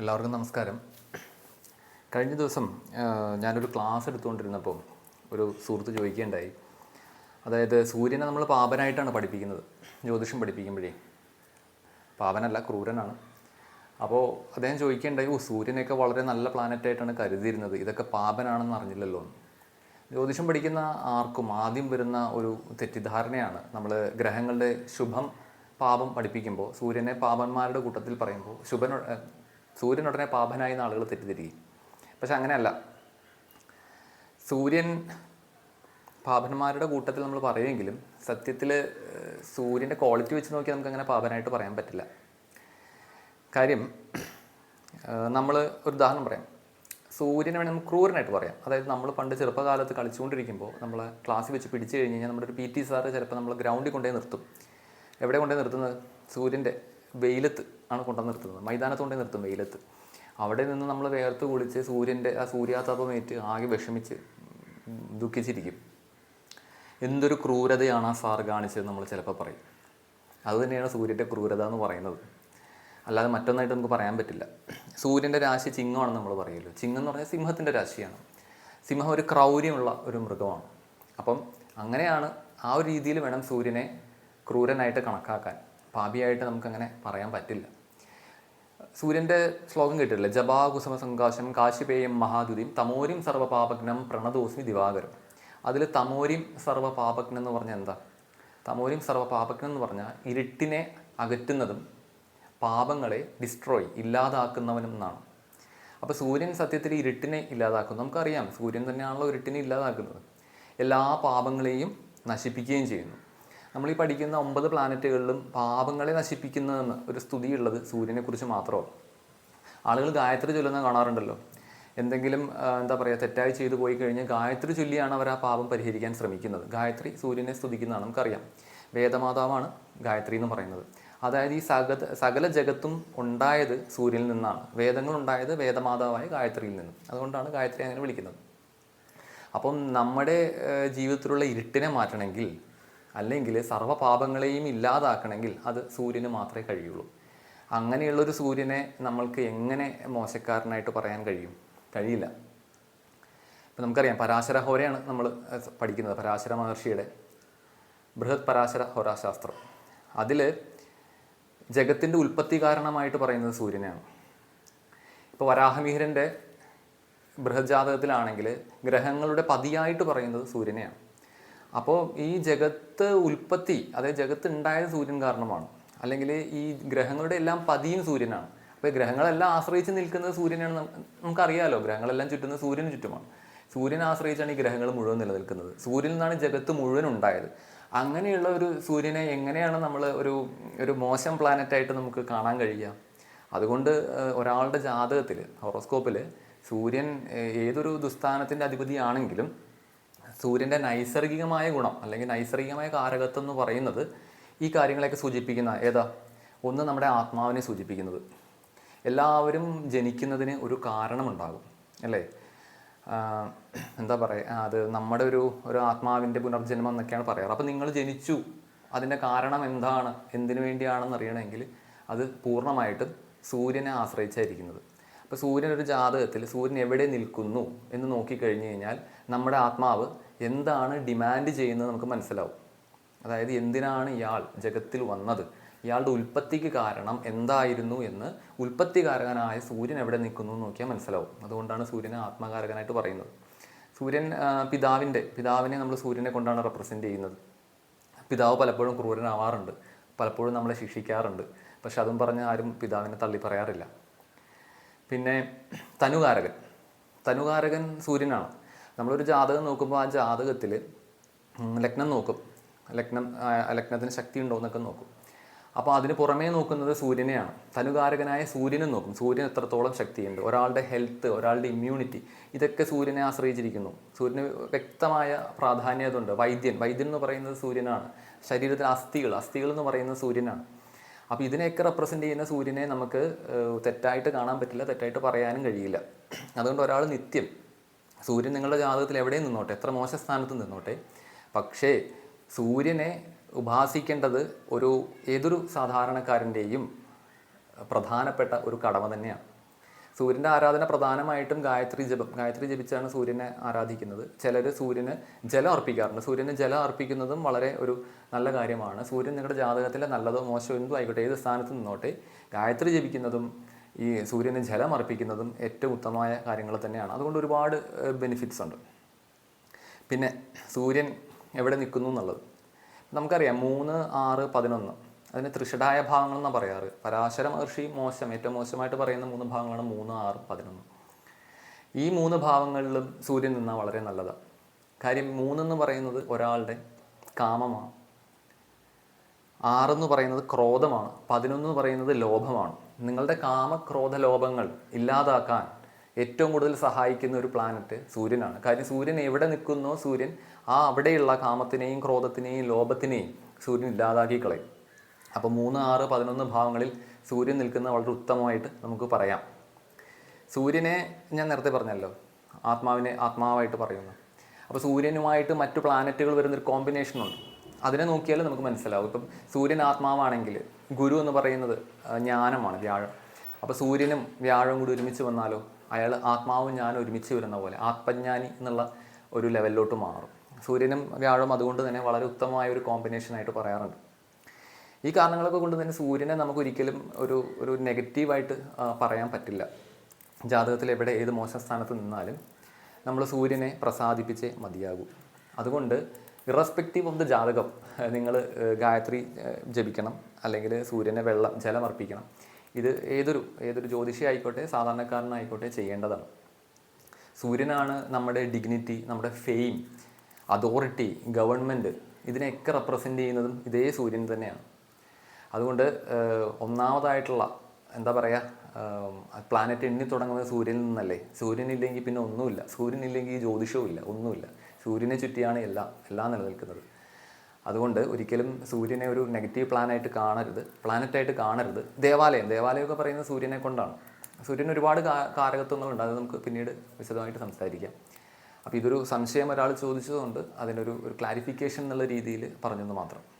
എല്ലാവർക്കും നമസ്കാരം. കഴിഞ്ഞ ദിവസം ഞാനൊരു ക്ലാസ് എടുത്തുകൊണ്ടിരുന്നപ്പോൾ ഒരു സുഹൃത്ത് ചോദിക്കുകയുണ്ടായി. അതായത് സൂര്യനെ നമ്മൾ പാപനായിട്ടാണ് പഠിപ്പിക്കുന്നത്. ജ്യോതിഷം പഠിപ്പിക്കുമ്പോഴേ. പാപനല്ല ക്രൂരനാണ്. അപ്പോൾ അദ്ദേഹം ചോദിക്കുകയുണ്ടായി ഓ സൂര്യനെയൊക്കെ വളരെ നല്ല പ്ലാനറ്റായിട്ടാണ് കരുതിയിരുന്നത്. ഇതൊക്കെ പാപനാണെന്ന് അറിഞ്ഞില്ലല്ലോ. ജ്യോതിഷം പഠിക്കുന്ന ആർക്കും ആദ്യം വരുന്ന ഒരു തെറ്റിദ്ധാരണയാണ് നമ്മൾ ഗ്രഹങ്ങളുടെ ശുഭം പാപം പഠിപ്പിക്കുമ്പോൾ സൂര്യനെ പാപന്മാരുടെ കൂട്ടത്തിൽ പറയുമ്പോൾ ശുഭൻ സൂര്യൻ ഉടനെ പാപനായി എന്ന് ആളുകൾ തെറ്റിദ്ധരിക്കും. പക്ഷെ അങ്ങനെയല്ല. സൂര്യൻ പാപന്മാരുടെ കൂട്ടത്തിൽ നമ്മൾ പറയുമെങ്കിലും സത്യത്തിൽ സൂര്യന്റെ ക്വാളിറ്റി വെച്ച് നോക്കി നമുക്ക് അങ്ങനെ പാപനായിട്ട് പറയാൻ പറ്റില്ല. കാര്യം നമ്മൾ ഒരു ഉദാഹരണം പറയാം. സൂര്യനെ വേണമെങ്കിൽ നമുക്ക് ക്രൂരനായിട്ട് പറയാം. അതായത് നമ്മൾ പണ്ട് ചെറുപ്പകാലത്ത് കളിച്ചുകൊണ്ടിരിക്കുമ്പോൾ നമ്മളെ ക്ലാസ്സിൽ വെച്ച് പിടിച്ചു കഴിഞ്ഞ് കഴിഞ്ഞാൽ നമ്മുടെ ഒരു പി ടി സാറ് ചിലപ്പോൾ നമ്മൾ ഗ്രൗണ്ടിൽ കൊണ്ടുപോയി നിർത്തും. എവിടെ കൊണ്ടുപോയി നിർത്തുന്നത്? സൂര്യന്റെ വെയിലത്ത്. ആണ് കൊണ്ടു നിർത്തുന്നത്. മൈതാനത്ത് നിർത്തും വെയിലത്ത്. അവിടെ നിന്ന് നമ്മൾ വേർത്ത് കുളിച്ച് സൂര്യന്റെ ആ സൂര്യാതാപമേറ്റ് ആകെ വിഷമിച്ച് ദുഃഖിച്ചിരിക്കും. എന്തൊരു ക്രൂരതയാണ് ആ സാർ കാണിച്ചത് നമ്മൾ ചിലപ്പോൾ പറയും. അതുതന്നെയാണ് സൂര്യന്റെ ക്രൂരത എന്ന് പറയുന്നത്. അല്ലാതെ മറ്റൊന്നായിട്ട് നമുക്ക് പറയാൻ പറ്റില്ല. സൂര്യന്റെ രാശി ചിങ്ങമാണെന്ന് നമ്മൾ പറയുമല്ലോ ചിങ്ങം എന്ന് പറഞ്ഞാൽ സിംഹത്തിന്റെ രാശിയാണ്. സിംഹം ഒരു ക്രൗര്യമുള്ള ഒരു മൃഗമാണ്. അപ്പം അങ്ങനെയാണ് ആ ഒരു രീതിയിൽ വേണം സൂര്യനെ ക്രൂരനായിട്ട് കണക്കാക്കാൻ. പാപിയായിട്ട് നമുക്കങ്ങനെ പറയാൻ പറ്റില്ല. സൂര്യന്റെ ശ്ലോകം കേട്ടിട്ടില്ലേ? ജപാകുസുമ സങ്കാശം കാശിപേയം മഹാദുരിം തമോരിം സർവപാപഗ്നം പ്രണദോസ്മി ദിവാകരം. അതിൽ തമോരിം സർവപാപഗ്നം എന്ന് പറഞ്ഞാൽ എന്താ? തമോരിം സർവപാപഗ്നം എന്ന് പറഞ്ഞാൽ ഇരുട്ടിനെ അകറ്റുന്നതും പാപങ്ങളെ ഡിസ്ട്രോയ് ഇല്ലാതാക്കുന്നവനും എന്നാണ്. അപ്പോൾ സൂര്യൻ സത്യത്തിൽ ഇരുട്ടിനെ ഇല്ലാതാക്കുന്നു. നമുക്കറിയാം സൂര്യൻ തന്നെയാണല്ലോ ഇരുട്ടിനെ ഇല്ലാതാക്കുന്നത്. എല്ലാ പാപങ്ങളെയും നശിപ്പിക്കുകയും ചെയ്യുന്നു. നമ്മൾ ഈ പഠിക്കുന്ന ഒമ്പത് പ്ലാനറ്റുകളിലും പാപങ്ങളെ നശിപ്പിക്കുന്നതെന്ന് ഒരു സ്തുതിയുള്ളത് സൂര്യനെക്കുറിച്ച് മാത്രമാണ് ആളുകൾ ഗായത്രി ചൊല്ലുന്ന കാണാറുണ്ടല്ലോ. എന്തെങ്കിലും എന്താ പറയുക തെറ്റായി ചെയ്തു പോയി കഴിഞ്ഞാൽ ഗായത്രി ചൊല്ലിയാണ് അവർ ആ പാപം പരിഹരിക്കാൻ ശ്രമിക്കുന്നത്. ഗായത്രി സൂര്യനെ സ്തുതിക്കുന്നതാണ് നമുക്കറിയാം. വേദമാതാവാണ് ഗായത്രി എന്ന് പറയുന്നത്. അതായത് ഈ സകല സകല ജഗത്തും ഉണ്ടായത് സൂര്യനിൽ നിന്നാണ്. വേദങ്ങൾ ഉണ്ടായത് വേദമാതാവായ ഗായത്രിയിൽ നിന്നും. അതുകൊണ്ടാണ് ഗായത്രി അങ്ങനെ വിളിക്കുന്നത്. അപ്പം നമ്മുടെ ജീവിതത്തിലുള്ള ഇരുട്ടിനെ മാറ്റണമെങ്കിൽ അല്ലെങ്കിൽ സർവപാപങ്ങളെയും ഇല്ലാതാക്കണമെങ്കിൽ അത് സൂര്യന് മാത്രമേ കഴിയുള്ളൂ. അങ്ങനെയുള്ളൊരു സൂര്യനെ നമ്മൾക്ക് എങ്ങനെ മോശക്കാരനായിട്ട് പറയാൻ കഴിയും? കഴിയില്ല. ഇപ്പം നമുക്കറിയാം പരാശര ഹോരയാണ് നമ്മൾ പഠിക്കുന്നത് പരാശര മഹർഷിയുടെ ബൃഹത് പരാശര ഹോരാശാസ്ത്രം. അതിൽ ജഗത്തിന്റെ ഉൽപ്പത്തി കാരണമായിട്ട് പറയുന്നത് സൂര്യനെയാണ്. ഇപ്പോൾ വരാഹമിഹിരന്റെ ബൃഹജാതകത്തിലാണെങ്കിൽ ഗ്രഹങ്ങളുടെ പതിയായിട്ട് പറയുന്നത് സൂര്യനെയാണ്. അപ്പോൾ ഈ ജഗത്ത് ഉൽപ്പത്തി അതായത് ജഗത്ത് ഉണ്ടായത് സൂര്യൻ കാരണമാണ്. അല്ലെങ്കിൽ ഈ ഗ്രഹങ്ങളുടെ എല്ലാം പതിയും സൂര്യനാണ്. അപ്പോൾ ഗ്രഹങ്ങളെല്ലാം ആശ്രയിച്ച് നിൽക്കുന്നത് സൂര്യനാണ് നമുക്ക് നമുക്കറിയാലോ ഗ്രഹങ്ങളെല്ലാം ചുറ്റുന്നത് സൂര്യന് ചുറ്റുമാണ്. സൂര്യനെ ആശ്രയിച്ചാണ് ഈ ഗ്രഹങ്ങൾ മുഴുവൻ നിലനിൽക്കുന്നത്. സൂര്യനിൽ നിന്നാണ് ജഗത്ത് മുഴുവൻ ഉണ്ടായത്. അങ്ങനെയുള്ള ഒരു സൂര്യനെ എങ്ങനെയാണ് നമ്മൾ ഒരു ഒരു മോശം പ്ലാനറ്റായിട്ട് നമുക്ക് കാണാൻ കഴിയുക? അതുകൊണ്ട് ഒരാളുടെ ജാതകത്തിൽ ഹോറോസ്കോപ്പിൽ സൂര്യൻ ഏതൊരു ദുസ്ഥാനത്തിന്റെ അധിപതിയാണെങ്കിലും സൂര്യന്റെ നൈസർഗികമായ ഗുണം അല്ലെങ്കിൽ നൈസർഗികമായ കാരകത്വം എന്ന് പറയുന്നത് ഈ കാര്യങ്ങളെയൊക്കെ സൂചിപ്പിക്കുന്ന ഏതാ? ഒന്ന് നമ്മുടെ ആത്മാവിനെ സൂചിപ്പിക്കുന്നത്. എല്ലാവരും ജനിക്കുന്നതിന് ഒരു കാരണമുണ്ടാകും അല്ലേ? എന്താ പറയുക അത് നമ്മുടെ ഒരു ഒരു ആത്മാവിന്റെ പുനർജന്മം എന്നൊക്കെയാണ് പറയാറ്. അപ്പോൾ നിങ്ങൾ ജനിച്ചു അതിന്റെ കാരണം എന്താണ്? എന്തിനു വേണ്ടിയാണെന്ന് അറിയണമെങ്കിൽ അത് പൂർണമായിട്ടും സൂര്യനെ ആശ്രയിച്ചായിരിക്കുന്നത്. അപ്പോൾ സൂര്യൻ ഒരു ജാതകത്തിൽ സൂര്യൻ എവിടെ നിൽക്കുന്നു എന്ന് നോക്കിക്കഴിഞ്ഞ് കഴിഞ്ഞാൽ നമ്മുടെ ആത്മാവ് എന്താണ് ഡിമാൻഡ് ചെയ്യുന്നത് നമുക്ക് മനസ്സിലാവും. അതായത് എന്തിനാണ് ഇയാൾ ജഗത്തിൽ വന്നത്? ഇയാളുടെ ഉൽപ്പത്തിക്ക് കാരണം എന്തായിരുന്നു എന്ന് ഉൽപ്പത്തികാരകനായ സൂര്യൻ എവിടെ നിൽക്കുന്നു എന്ന് നോക്കിയാൽ മനസ്സിലാവും. അതുകൊണ്ടാണ് സൂര്യനെ ആത്മകാരകനായിട്ട് പറയുന്നത്. സൂര്യൻ പിതാവിന്റെ പിതാവിനെ നമ്മൾ സൂര്യനെ കൊണ്ടാണ് റെപ്രസെന്റ് ചെയ്യുന്നത്. പിതാവ് പലപ്പോഴും ക്രൂരനാവാറുണ്ട്. പലപ്പോഴും നമ്മളെ ശിക്ഷിക്കാറുണ്ട്. പക്ഷെ അതും പറഞ്ഞ് ആരും പിതാവിനെ തള്ളി പറയാറില്ല. പിന്നെ തനുകാരകൻ. തനുകാരകൻ സൂര്യനാണ്. നമ്മളൊരു ജാതകം നോക്കുമ്പോൾ ആ ജാതകത്തിൽ ലഗ്നം നോക്കും. ലഗ്നം ലഗ്നത്തിന് ശക്തി ഉണ്ടോ എന്നൊക്കെ നോക്കും. അപ്പോൾ അതിന് പുറമേ നോക്കുന്നത് സൂര്യനെയാണ്. തനുകാരകനായ സൂര്യനെ നോക്കും. സൂര്യൻ എത്രത്തോളം ശക്തിയുണ്ട്? ഒരാളുടെ ഹെൽത്ത് ഒരാളുടെ ഇമ്മ്യൂണിറ്റി ഇതൊക്കെ സൂര്യനെ ആശ്രയിച്ചിരിക്കുന്നു. സൂര്യന് വ്യക്തമായ പ്രാധാന്യതുണ്ട് വൈദ്യൻ. വൈദ്യൻ എന്ന് പറയുന്നത് സൂര്യനാണ്. ശരീരത്തിലെ അസ്ഥികൾ. അസ്ഥികൾ എന്ന് പറയുന്നത് സൂര്യനാണ്. അപ്പോൾ ഇതിനെയൊക്കെ റെപ്രസെന്റ് ചെയ്യുന്ന സൂര്യനെ നമുക്ക് തെറ്റായിട്ട് കാണാൻ പറ്റില്ല തെറ്റായിട്ട് പറയാനും കഴിയില്ല. അതുകൊണ്ട് ഒരാൾ നിത്യം സൂര്യൻ നിങ്ങളുടെ ജാതകത്തിൽ എവിടെയും നിന്നോട്ടെ എത്ര മോശ സ്ഥാനത്ത് നിന്നോട്ടെ. പക്ഷേ സൂര്യനെ ഉപാസിക്കേണ്ടത് ഒരു ഏതൊരു സാധാരണക്കാരന്റെയും പ്രധാനപ്പെട്ട ഒരു കടമ തന്നെയാണ്. സൂര്യന്റെ ആരാധന പ്രധാനമായിട്ടും ഗായത്രി ജപം. ഗായത്രി ജപിച്ചാണ് സൂര്യനെ ആരാധിക്കുന്നത്. ചിലർ സൂര്യന് ജലം അർപ്പിക്കാറുണ്ട്. സൂര്യന് ജലം അർപ്പിക്കുന്നതും വളരെ ഒരു നല്ല കാര്യമാണ്. സൂര്യൻ നിങ്ങളുടെ ജാതകത്തിലെ നല്ലതോ മോശമോ എന്തോ ആയിക്കോട്ടെ ഏത് സ്ഥാനത്ത് നിന്നോട്ടെ ഗായത്രി ജപിക്കുന്നതും ഈ സൂര്യന് ജലം അർപ്പിക്കുന്നതും ഏറ്റവും ഉത്തമമായ കാര്യങ്ങൾ തന്നെയാണ്. അതുകൊണ്ട് ഒരുപാട് ബെനിഫിറ്റ്സ് ഉണ്ട്. പിന്നെ സൂര്യൻ എവിടെ നിൽക്കുന്നു എന്നുള്ളത്. നമുക്കറിയാം മൂന്ന് ആറ് പതിനൊന്ന്. അതിന് ഭാഗങ്ങൾ എന്നാണ് പറയാറ്. പരാശര മഹർഷി മോശം ഏറ്റവും മോശമായിട്ട് പറയുന്ന മൂന്ന് ഭാഗങ്ങളാണ് മൂന്ന് ആറ് പതിനൊന്ന്. ഈ മൂന്ന് ഭാവങ്ങളിലും സൂര്യൻ നിന്നാൽ വളരെ നല്ലതാണ് കാര്യം മൂന്നെന്ന് പറയുന്നത് ഒരാളുടെ കാമമാണ്. ആറെന്ന് പറയുന്നത് ക്രോധമാണ്. പതിനൊന്ന് പറയുന്നത് ലോഭമാണ്. നിങ്ങളുടെ കാമക്രോധ ലോഭങ്ങൾ ഇല്ലാതാക്കാൻ ഏറ്റവും കൂടുതൽ സഹായിക്കുന്ന ഒരു പ്ലാനറ്റ് സൂര്യനാണ്. കാര്യം സൂര്യൻ എവിടെ നിൽക്കുന്നോ സൂര്യൻ ആ അവിടെയുള്ള കാമത്തിനെയും ക്രോധത്തിനെയും ലോഭത്തിനെയും സൂര്യൻ ഇല്ലാതാക്കി കളയും. അപ്പോൾ മൂന്ന് ആറ് പതിനൊന്ന് ഭാവങ്ങളിൽ സൂര്യൻ നിൽക്കുന്ന വളരെ ഉത്തമമായിട്ട് നമുക്ക് പറയാം. സൂര്യനെ ഞാൻ നേരത്തെ പറഞ്ഞല്ലോ ആത്മാവിനെ ആത്മാവായിട്ട് പറയുന്നു. അപ്പോൾ സൂര്യനുമായിട്ട് മറ്റു പ്ലാനറ്റുകൾ വരുന്നൊരു കോമ്പിനേഷനുണ്ട് അതിനെ നോക്കിയാലും നമുക്ക് മനസ്സിലാവും. ഇപ്പം സൂര്യൻ ആത്മാവാണെങ്കിൽ ഗുരു എന്ന് പറയുന്നത് ജ്ഞാനമാണ് വ്യാഴം. അപ്പോൾ സൂര്യനും വ്യാഴവും കൂടി ഒരുമിച്ച് വന്നാലോ അയാൾ ആത്മാവും ഞാനും ഒരുമിച്ച് വരുന്ന പോലെ ആത്മജ്ഞാനി എന്നുള്ള ഒരു ലെവലിലോട്ട് മാറും. സൂര്യനും വ്യാഴവും അതുകൊണ്ട് തന്നെ വളരെ ഉത്തമമായ ഒരു കോമ്പിനേഷനായിട്ട് പറയാറുണ്ട്. ഈ കാരണങ്ങളൊക്കെ കൊണ്ട് തന്നെ സൂര്യനെ നമുക്ക് ഒരിക്കലും ഒരു ഒരു നെഗറ്റീവായിട്ട് പറയാൻ പറ്റില്ല. ജാതകത്തിൽ എവിടെ ഏത് മോശ സ്ഥാനത്ത് നിന്നാലും നമ്മൾ സൂര്യനെ പ്രസാദിപ്പിച്ചേ മതിയാകൂ. അതുകൊണ്ട് ഇറസ്പെക്റ്റീവ് ഓഫ് ദ ജാതകം നിങ്ങൾ ഗായത്രി ജപിക്കണം. അല്ലെങ്കിൽ സൂര്യനെ വെള്ളം ജലം അർപ്പിക്കണം. ഇത് ഏതൊരു ഏതൊരു ജ്യോതിഷി ആയിക്കോട്ടെ സാധാരണക്കാരനായിക്കോട്ടെ ചെയ്യേണ്ടതാണ്. സൂര്യനാണ് നമ്മുടെ ഡിഗ്നിറ്റി നമ്മുടെ ഫെയിം അതോറിറ്റി ഗവൺമെന്റ് ഇതിനെയൊക്കെ റെപ്രസെന്റ് ചെയ്യുന്നതും ഇതേ സൂര്യൻ തന്നെയാണ്. അതുകൊണ്ട് ഒന്നാമതായിട്ടുള്ള എന്താ പറയുക പ്ലാനറ്റ് എണ്ണി തുടങ്ങുന്നത് സൂര്യനിൽ നിന്നല്ലേ. സൂര്യനില്ലെങ്കിൽ പിന്നെ ഒന്നുമില്ല. സൂര്യനില്ലെങ്കിൽ ജ്യോതിഷവും ഇല്ല. ഒന്നുമില്ല. സൂര്യനെ ചുറ്റിയാണ് എല്ലാം എല്ലാം നിലനിൽക്കുന്നത്. അതുകൊണ്ട് ഒരിക്കലും സൂര്യനെ ഒരു നെഗറ്റീവ് പ്ലാനായിട്ട് കാണരുത്. പ്ലാനറ്റായിട്ട് കാണരുത്. ദേവാലയം. ദേവാലയമൊക്കെ പറയുന്നത് സൂര്യനെ കൊണ്ടാണ്. സൂര്യന് ഒരുപാട് കാരകത്വങ്ങളുണ്ട്. അത് നമുക്ക് പിന്നീട് വിശദമായിട്ട് സംസാരിക്കാം. അപ്പോൾ ഇതൊരു സംശയം ഒരാൾ ചോദിച്ചതുകൊണ്ട് അതിനൊരു ഒരു ക്ലാരിഫിക്കേഷൻ എന്നുള്ള രീതിയിൽ പറഞ്ഞെന്ന് മാത്രം.